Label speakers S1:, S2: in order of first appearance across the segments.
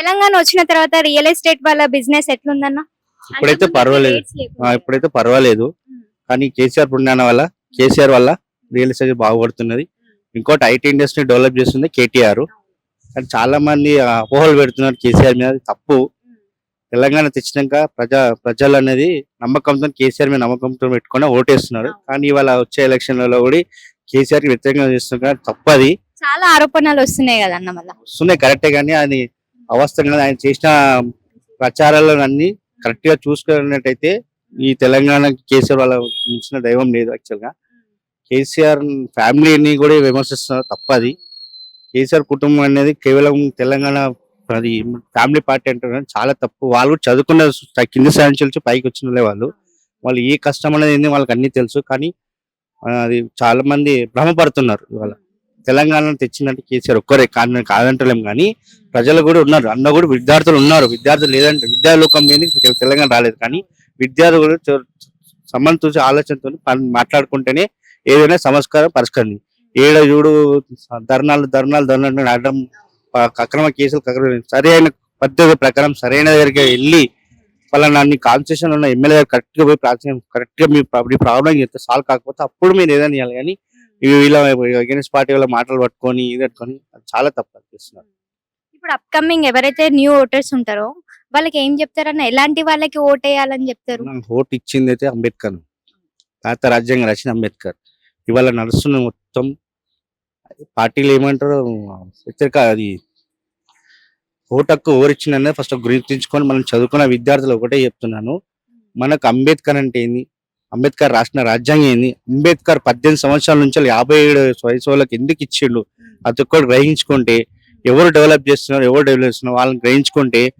S1: తెలంగాణ వచ్చిన తర్వాత real estate వాళ్ళ బిజినెస్ ఎట్లుందన్న?
S2: ఇప్పుడైతే పర్వాలేదు. ఇప్పుడైతే పర్వాలేదు. కానీ కేసీఆర్ పుణ్యాన వల్ల కేసీఆర్ వల్ల రియల్ ఎస్టేట్ బాగుపడుతున్నది. ఇంకోటి ఐటీ ఇండస్ట్రీ డెవలప్ చేస్తుంది కేటీఆర్. కానీ చాలా మంది అపోహలు పెడుతున్నారు కేసీఆర్ మీద. తప్పు. తెలంగాణ తెచ్చినాక ప్రజా ప్రజలు అనేది నమ్మకంతో కేసీఆర్ మీద నమ్మకంతో పెట్టుకొని ఓటేస్తున్నారు. కానీ ఇవాళ వచ్చే ఎలక్షన్లలో కూడా కేసీఆర్కి వ్యతిరేకంగా చేస్తున్నారు. తప్పది.
S1: చాలా ఆరోపణలు వస్తున్నాయి కదన్న మళ్ళా?
S2: వస్తున్నాయి కరెక్టే. కానీ అది అవస్థ ఆయన చేసిన ప్రచారాలు అన్ని కరెక్ట్గా చూసుకున్నట్టయితే ఈ తెలంగాణ కేసీఆర్ వాళ్ళ మించిన దైవం లేదు యాక్చువల్గా కేసీఆర్ ఫ్యామిలీని కూడా విమర్శిస్తున్నారు తప్పది. కేసీఆర్ కుటుంబం అనేది కేవలం తెలంగాణ అది ఫ్యామిలీ పార్టీ అంటున్నారు చాలా తప్పు. వాళ్ళు చదువుకున్న కింది స్థాయి నుంచి పైకి వచ్చిన వాళ్ళు వాళ్ళు. ఏ కష్టం అనేది వాళ్ళకి అన్ని తెలుసు. కానీ అది చాలా మంది భ్రమపడుతున్నారు ఇవాళ. తెలంగాణ తెచ్చిందంటే కేసీఆర్ ఒక్కరే కాదని కాదంటలేం కానీ ప్రజలు కూడా ఉన్నారు. అన్న కూడా విద్యార్థులు ఉన్నారు. విద్యార్థులు లేదంటే విద్యాలోకం మీద తెలంగాణ రాలేదు కానీ విద్యార్థులు సంబంధం చూసి ఆలోచనతో మాట్లాడుకుంటేనే ఏదైనా సంస్కారం పరిష్కరింది. ఏడ చూడు ధర్నాలు ధర్నాలు ధర్నాలు ఆడడం అక్రమ కేసులు అక్రమ సరైన పద్ధతి ప్రకారం సరైన దగ్గరికి వెళ్ళి ఫలానా అన్ని కాన్స్టిట్యూషన్ ఉన్న ఎమ్మెల్యే కరెక్ట్ కరెక్ట్గా పోయి కరెక్ట్గా మీ ప్రాబ్లం చెప్తే సాల్వ్ కాకపోతే అప్పుడు మీరు ఏదైనా చేయాలి కానీ ఇవి వీళ్ళ అగేన్స్ట్ పార్టీ వాళ్ళ మాటలు పట్టుకొని ఇది పట్టుకొని చాలా తప్పు అనిపిస్తున్నారు
S1: ఇప్పుడు అప్కమింగ్ ఎవరైతే న్యూ ఓటర్స్ ఉంటారో వాళ్ళకి ఏం చెప్తారన్న ఎలాంటి వాళ్ళకి ఓట్ వేయాలని చెప్తారు?
S2: ఓటు ఇచ్చింది అయితే అంబేద్కర్. భారత రాజ్యాంగం రాసిన అంబేద్కర్. ఇవాళ నడుస్తున్న మొత్తం పార్టీలు ఏమంటారు వ్యతిరేక అది ఓటక్కు ఓరిచ్చిందనే ఫస్ట్ గుర్తించుకొని మనం చదువుకున్న విద్యార్థులు ఒకటే చెప్తున్నాను. మనకు అంబేద్కర్ అంటే ఏంది? అంబేద్కర్ రాసిన రాజ్యాంగం ఏంది? అంబేద్కర్ పద్దెనిమిది సంవత్సరాల నుంచి యాభై ఏడు వయసు వాళ్ళకి ఎందుకు ఇచ్చిండు? అది ఒక్కటి గ్రహించుకుంటే ఎవరు డెవలప్ చేస్తున్నారు ఎవరు డెవలప్ చేస్తున్నారు వాళ్ళని గ్రహించుకుంటే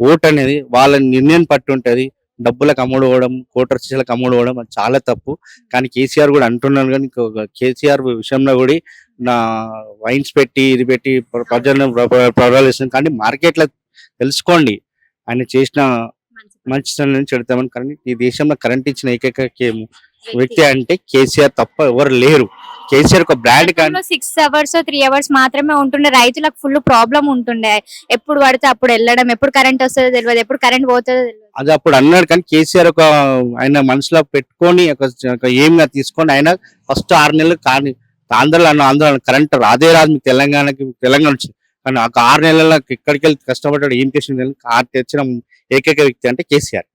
S2: ఓట్ అనేది వాళ్ళ నిర్ణయం పట్టి ఉంటుంది. డబ్బులకు అమ్ముడు కోటర్ సీసాలకు అమ్ముడు అది చాలా తప్పు. కానీ కేసీఆర్ కూడా అంటున్నాను కానీ కేసీఆర్ విషయంలో కూడా నా వైన్స్ పెట్టి ఇది పెట్టి ప్ర- ప్రజలను ప్రబలిస్తుంది కానీ మార్కెట్లో తెలుసుకోండి. ఆయన చేసిన మంచితనం చెడతామని కానీ ఈ దేశంలో కరెంట్ ఇచ్చిన ఏకైక వ్యక్తి అంటే కేసీఆర్ తప్ప ఎవరు లేరు. కేసీఆర్ ఒక బ్రాండ్ కానీ
S1: సిక్స్ అవర్స్ త్రీ అవర్స్ మాత్రమే ఉంటుండే. రైతులకు ఫుల్ ప్రాబ్లం ఉంటుండే. ఎప్పుడు పడితే అప్పుడు వెళ్ళడం ఎప్పుడు కరెంట్ వస్తుందో తెలియదు ఎప్పుడు కరెంట్ పోతుందో తెలియదు
S2: అది అప్పుడు అన్నాడు కానీ కేసీఆర్ ఒక ఆయన మనసులో పెట్టుకొని ఒక ఏమిగా తీసుకొని ఆయన ఫస్ట్ ఆరు నెలలు కానీ ఆంధ్రలో అన్న ఆంధ్ర కరెంట్ రాదే రాదు మీకు తెలంగాణకి తెలంగాణ వచ్చింది కానీ ఒక ఆరు నెలల ఎక్కడికి వెళ్ళి కష్టపడ్డాడు ఏం చేసింది ఆ తెచ్చిన ఏకైక వ్యక్తి అంటే KCR.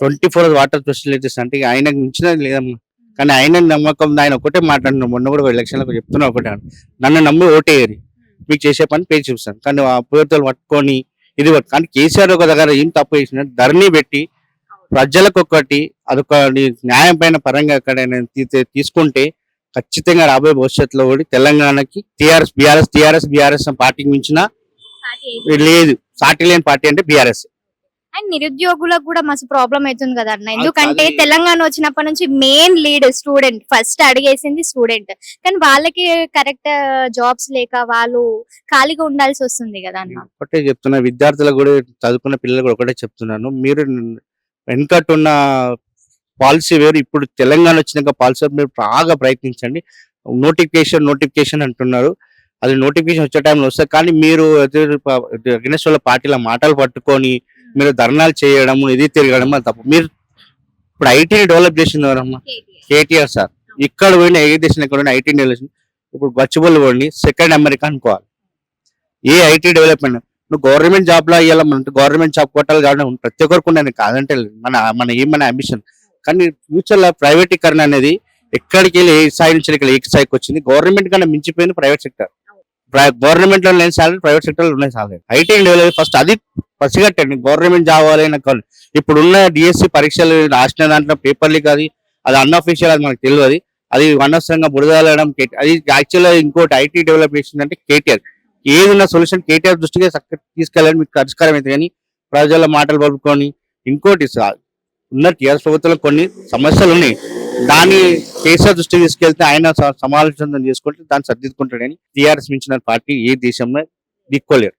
S2: Twenty four water facilities అంటే ఇక ఆయనకు మించిన లేదమ్మా. కానీ ఆయన నమ్మకం ఆయన ఒకటే మాట్లాడిన మొన్న కూడా ఎలక్షన్లకు చెప్తున్నా ఒకటే నన్ను నమ్మి ఓటేయరు మీకు చేసే పని పేరు చూపిస్తాను. కానీ ఆ పేరుతో పట్టుకొని ఇది కానీ కేసీఆర్ ఒక దగ్గర ఏం తప్పు చేసిన ధరణి పెట్టి ప్రజలకు ఒకటి అదొక న్యాయం పైన పరంగా ఎక్కడైనా తీసుకుంటే ఖచ్చితంగా రాబోయే భవిష్యత్తులో కూడా తెలంగాణకి టిఆర్ఎస్ బీఆర్ఎస్ టిఆర్ఎస్ బీఆర్ఎస్ పార్టీకి మించిన లేదు. సాటి లేని పార్టీ అంటే బీఆర్ఎస్.
S1: అండ్ నిరుద్యోగులకు కూడా మస్తు ప్రాబ్లం అవుతుంది కదా అన్న. ఎందుకంటే తెలంగాణ వచ్చినప్పటి నుంచి మెయిన్ లీడ్ స్టూడెంట్ ఫస్ట్ అడిగేసింది స్టూడెంట్ కానీ వాళ్ళకి కరెక్ట్ జాబ్స్ లేక వాళ్ళు ఖాళీగా ఉండాల్సి వస్తుంది కదా అన్న.
S2: ఒకటే చెప్తున్నా విద్యార్థులకు కూడా చదువుకున్న పిల్లలు కూడా ఒకటే చెప్తున్నాను. మీరు వెనకట్టున్న పాలసీ వేరు. ఇప్పుడు తెలంగాణ వచ్చినాక పాలసీ మీరు బాగా ప్రయత్నించండి. నోటిఫికేషన్ నోటిఫికేషన్ అంటున్నారు. అది నోటిఫికేషన్ వచ్చే టైంలో వస్తుంది. కానీ మీరు వాళ్ళ పార్టీల మాటలు పట్టుకొని మీరు ధర్నాలు చేయడం ఇది తిరగడం అది తప్పు. మీరు ఇప్పుడు ఐటీని డెవలప్ చేసింది ఎవరమ్మా? కేటీఆర్. సార్. ఇక్కడ పోయిన ఏ దేశం ఎక్కడ ఐటీ డెవలప్ ఇప్పుడు గచ్చిబౌలి పోండి. సెకండ్ అమెరికా అనుకోవాలి. ఏ ఐటీ డెవలప్మెంట్? నువ్వు గవర్నమెంట్ జాబ్లో ఇవ్వాలి మన గవర్నమెంట్ జాబ్ కొట్టాలి కాబట్టి ప్రతి ఒక్కరికి ఉండదు కాదంటే. మన మన ఏం మన అంబిషన్ కానీ ఫ్యూచర్లో ప్రైవేటీకరణ అనేది ఎక్కడికి వెళ్ళి ఏ స్థాయి నుంచి ఇక్కడ ఏ స్థాయికి వచ్చింది? గవర్నమెంట్ కన్నా మించిపోయింది ప్రైవేట్ సెక్టర్ గవర్నమెంట్లో లేని సాలరీ ప్రైవేట్ సెక్టర్లో ఉన్నాయి సాలరీ ఐటీ డెవలప్ ఫస్ట్ అది పసిగట్టండి. గవర్నమెంట్ జాబ్ అవ్వాలైనా కాదు. ఇప్పుడున్న డిఎస్సి పరీక్షలు రాసిన దాంట్లో పేపర్లు కాదు అది అన్అఫీషియల్ అది మనకు తెలియదు. అది అనవసరంగా బురదలడం అది యాక్చువల్గా ఇంకోటి ఐటీ డెవలప్ చేసిందంటే కేటీఆర్ ఏదైనా సొల్యూషన్ కేటీఆర్ దృష్టికి తీసుకెళ్ళాలని మీకు పరిష్కారం అయితే కానీ ప్రజల మాటలు పలుకొని ఇంకోటి ఉన్న టీఆర్ఎస్ ప్రభుత్వంలో కొన్ని సమస్యలు ఉన్నాయి దాన్ని కేసీఆర్ దృష్టికి తీసుకెళ్తే ఆయన సమాలోచన చేసుకుంటే దాన్ని సర్దిద్దుకుంటాడని టీఆర్ఎస్ మించిన పార్టీ ఏ దేశంలో దిక్కోలేరు.